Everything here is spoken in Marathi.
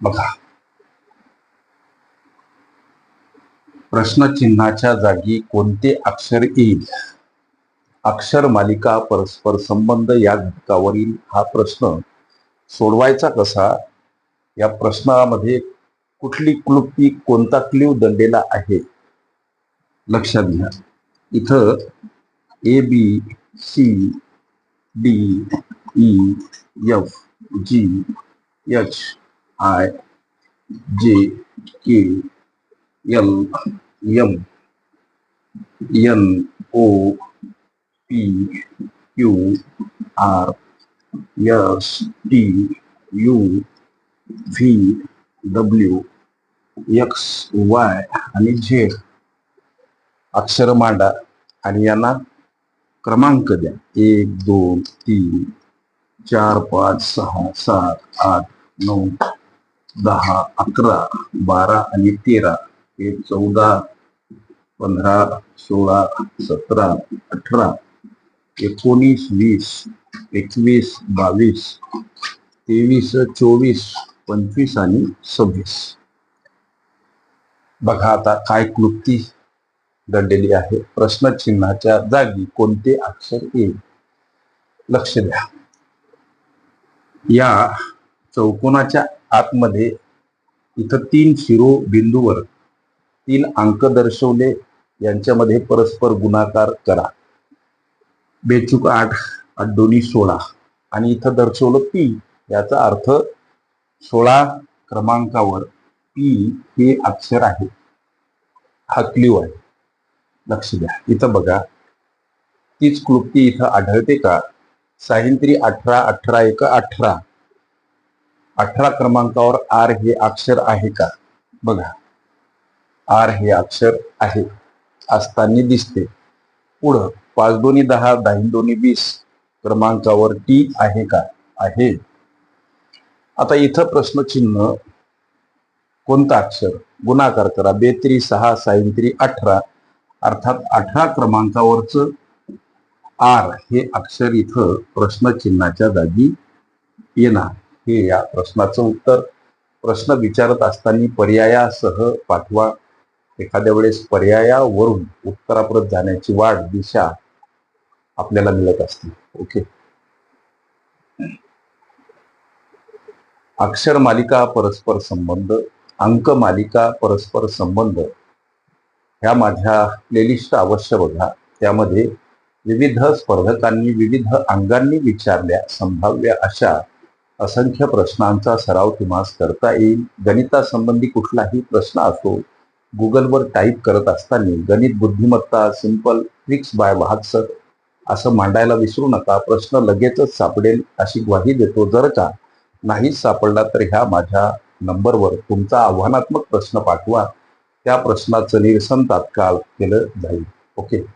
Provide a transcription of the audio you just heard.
बघा. प्रश्नचिन्हाच्या जागी कोणते अक्षर येईल? अक्षर मालिका परस्पर संबंध या घटकावरील हा प्रश्न सोडवायचा कसा? या प्रश्नामध्ये कुठली क्लुप्ती कोणता क्लिव दंडेला आहे? लक्षात घ्या. इथं A B C D E F G H I J K L M N O P Q R S T U V W X Y आणि झेड अक्षर मांडा आणि यांना क्रमांक द्या. एक दोन तीन चार पाच सहा सात आठ नऊ दहा अकरा बारा आणि तेरा हे चौदा पंधरा सोळा सतरा अठरा एकोणीस वीस एकवीस बावीस तेवीस चोवीस पंचवीस आणि सव्वीस. बघा आता काय क्लुप्ती दडलेली आहे. प्रश्नचिन्हाच्या जागी कोणते अक्षर येईल? लक्ष द्या. या चौकोनाच्या आतमध्ये इथं तीन शिरोबिंदूवर तीन अंक दर्शवले. यांच्यामध्ये परस्पर गुणाकार करा. बेचूक आठ आठ दोन्ही सोळा आणि इथं दर्शवलं पी. याचा अर्थ सोळा क्रमांकावर पी हे अक्षर आहे. हा क्ल्यू आहे लक्ष द्या. इथं बघा. तीच क्लुप्ती इथं आढळते का? साहिंत्री अठरा अठरा एक अठरा. अठरा क्रमांकावर आर हे अक्षर आहे का? बघा. आर हे अक्षर आहे. असताना दिसते. पुढं पाच दोन्ही दहा दहा दोन्ही वीस क्रमांकावर टी आहे का? आहे. आता इथं प्रश्नचिन्ह कोणता अक्षर? गुणाकार करा. बेत्री सहा सायंत्री अठरा. अर्थात अठरा क्रमांकावरच आर हे अक्षर इथं प्रश्नचिन्हाच्या जागी येणार. हे या प्रश्नाचं उत्तर प्रश्न विचारत असताना पर्यायासह पाठवा. एखाद्या वेळेस पर्यायावरून उत्तराप्रत जाण्याची वाढ दिशा आपल्याला मिळत असते. ओके? अक्षर मालिका परस्पर संबंध. अंक मालिका परस्पर संबंध. ह्या माझ्या प्लेलिस्ट अवश्य बघा. त्यामध्ये विविध स्पर्धकांनी विविध अंगांनी विचारल्या संभाव्य अशा असंख्य प्रश्नांचा सराव तुम्हाला करता येईल. गणितासंबंधी कुठलाही प्रश्न असो गुगलवर टाईप करत असताना गणित बुद्धिमत्ता सिंपल ट्रिक्स बाय वाहकसर असं मांडायला विसरू नका. प्रश्न लगेचच सापडेल अशी ग्वाही देतो. जर का नाहीच सापडला तर ह्या माझ्या नंबरवर तुमचा आव्हानात्मक प्रश्न पाठवा. त्या प्रश्नाचं निरसन तात्काळ केलं जाईल. ओके?